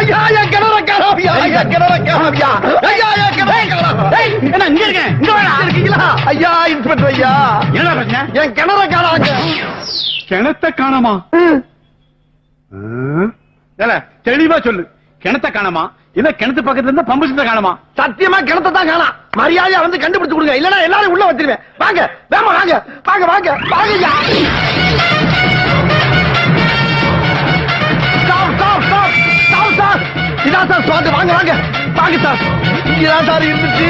ஐயா என் கிணற காணாமியா என் கிணற காணாமியா ஐயா என் கிணற காணாமியா என்ன இங்க இருக்கேன் இங்க வாடா. இருக்கீங்களா? ஐயா இன்ஸ்பெக்டர் ஐயா. என்ன பிரச்சனை? என் கிணற காணாங்க கிணத்த காணமா? தெளிவா சொல்லு. கிணத்த காணமா? இல்ல கிணத்து பக்கத்துல இருந்தா பம்பு செட்ட காணமா? சத்தியமா கிணத்தை தான் காணாம் மரியாதையா வந்து கண்டுபிடிச்சு கொடுங்க. இல்லனா எல்லாரும் உள்ள வச்சிருவேன். வாங்க வேமா வாங்க. வாங்க வாங்க. வாங்க இதான் வாங்க வாங்க. வாங்க சார் இங்கதான் சார் இருந்துச்சு.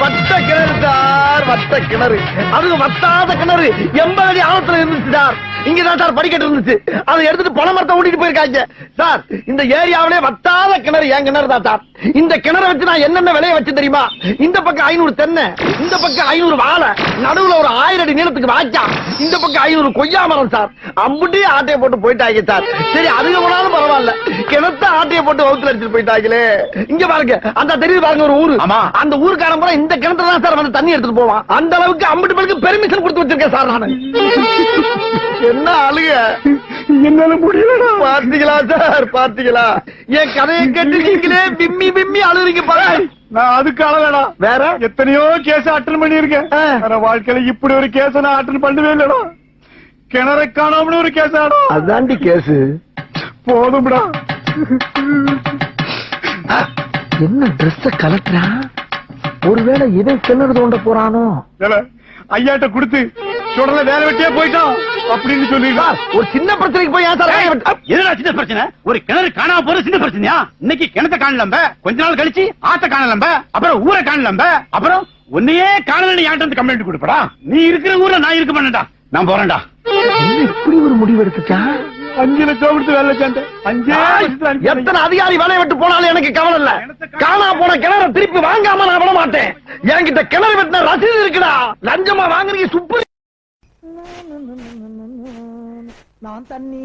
வட்ட கிணறு சார் வட்ட கிணறு. அது வத்தாத கிணறு. எண்பது அடி ஆழத்துல இருந்துச்சு சார். இங்கதான் சார் படிக்கட்டு இருந்துச்சு. அதை எடுத்துட்டு பண மரத்தை ஓட்டிட்டு போயிருக்காங்க. சார் இந்த ஏரியாவிலே வத்தாத கிணறு என் கிணறு தான் சார். இந்த கிணறு வச்சு நான் என்னென்ன விலைய வச்சு தெரியுமா? இந்த பக்கம் ஐநூறு தென்னை இந்த பக்கம் ஐநூறு வாழை நடுவுல ஒரு ஆயிரம் அடி நீளத்துக்கு வாய்க்கா. இந்த பக்கம் ஐநூறு கொய்யா மரம் சார். அம்புட்டி ஆட்டையை போட்டு போயிட்டாங்க சார். சரி அதுக்கு போனாலும் பரவாயில்ல. கிணத்த ஆட்டையை போட்டு வகுத்துல அடிச்சுட்டு போயிட்டாங்களே. இங்க பாருங்க அந்த தெரியுது பாருங்க ஒரு ஊரு. ஆமா. அந்த ஊருக்காரன் பூரா இந்த கிணத்துல தான் சார் வந்து தண்ணி எடுத்துட்டு போவான். அந்த அளவுக்கு அம்பட்டு பேருக்கு பெர்மிஷன் கொடுத்து வச்சிருக்கேன் சார் நானு. என்ன அழுக என்னால முடியலடா. பாத்தீங்களா சார்? பாத்தீங்களா என் கதையை கேட்டு நீங்களே விம்மி விம்மி அழுறீங்க பாரு நான் அதுக்கு அளவேடா வேற? எத்தனையோ கேஸ் அட்டன் பண்ணிருக்கேன். ஆனா வாழ்க்கையில இப்படி ஒரு கேஸ் நான் அட்டன் பண்ணவே இல்லடா. கிணற காணாமனு ஒரு கேஸ் ஆடா. அதாண்டி கேசு போதும்டா. என்ன ட்ரெஸ் கலட்டுறா ஒருவேளை இவன் கிணறு தோண்ட போறானோ? ஐயாட்ட கொடுத்து சுடல வேலை வெட்டியே போயிட்டான் அப்படின்னு சொல்லிடுறா. சார் ஒரு சின்ன பிரச்சனைக்கு போய் ஏன் சார் என்னடா சின்ன பிரச்சனை? ஒரு கிணறு காணாம போற சின்ன பிரச்சனையா? இன்னைக்கு கிணத்த காணலம்ப கொஞ்ச நாள் கழிச்சு ஆத்த காணலம்ப அப்புறம் ஊரை காணலம்ப அப்புறம் உன்னையே காணலன்னு யார்ட்ட கம்ப்ளைண்ட் கொடுப்படா. நீ இருக்கிற ஊர்ல நான் இருக்க மாட்டேன்டா. நான் போறேன்டா. இப்படி ஒரு முடிவு எடுத்துச்சா அஞ்சு லட்சம் கொடுத்து வேலை அஞ்சே. எத்தனை அதிகாரி வேலையை விட்டு போனாலும் எனக்கு கவலை இல்ல. காணா போன கிணற திருப்பி வாங்காம நான் விட மாட்டேன். என்கிட்ட கிணறு வெட்டின ரசீது இருக்குடா. லஞ்சமா வாங்குறீங்க சுப்பு நான் தண்ணி